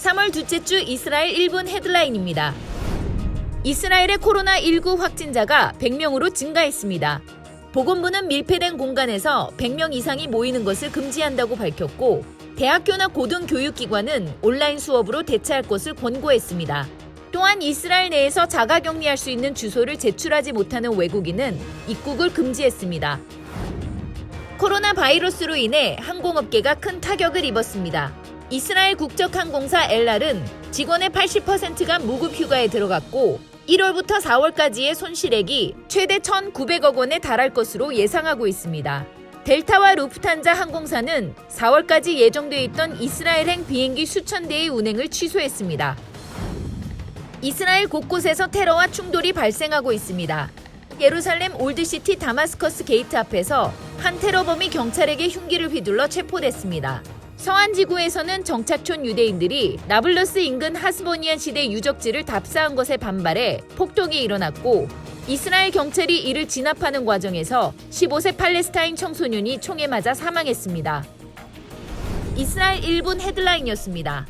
3월 둘째 주 이스라엘 1분 헤드라인입니다. 이스라엘의 코로나19 확진자가 100명으로 증가했습니다. 보건부는 밀폐된 공간에서 100명 이상이 모이는 것을 금지한다고 밝혔고 대학교나 고등교육기관은 온라인 수업으로 대체할 것을 권고했습니다. 또한 이스라엘 내에서 자가 격리할 수 있는 주소를 제출하지 못하는 외국인은 입국을 금지했습니다. 코로나 바이러스로 인해 항공업계가 큰 타격을 입었습니다. 이스라엘 국적항공사 엘랄은 직원의 80%가 무급 휴가에 들어갔고 1월부터 4월까지의 손실액이 최대 1,900억 원에 달할 것으로 예상하고 있습니다. 델타와 루프탄자 항공사는 4월까지 예정돼 있던 이스라엘행 비행기 수천 대의 운행을 취소했습니다. 이스라엘 곳곳에서 테러와 충돌이 발생하고 있습니다. 예루살렘 올드시티 다마스커스 게이트 앞에서 한 테러범이 경찰에게 흉기를 휘둘러 체포됐습니다. 서한 지구에서는 정착촌 유대인들이 나블러스 인근 하스보니안 시대 유적지를 답사한 것에 반발해 폭동이 일어났고 이스라엘 경찰이 이를 진압하는 과정에서 15세 팔레스타인 청소년이 총에 맞아 사망했습니다. 이스라엘 1분 헤드라인이었습니다.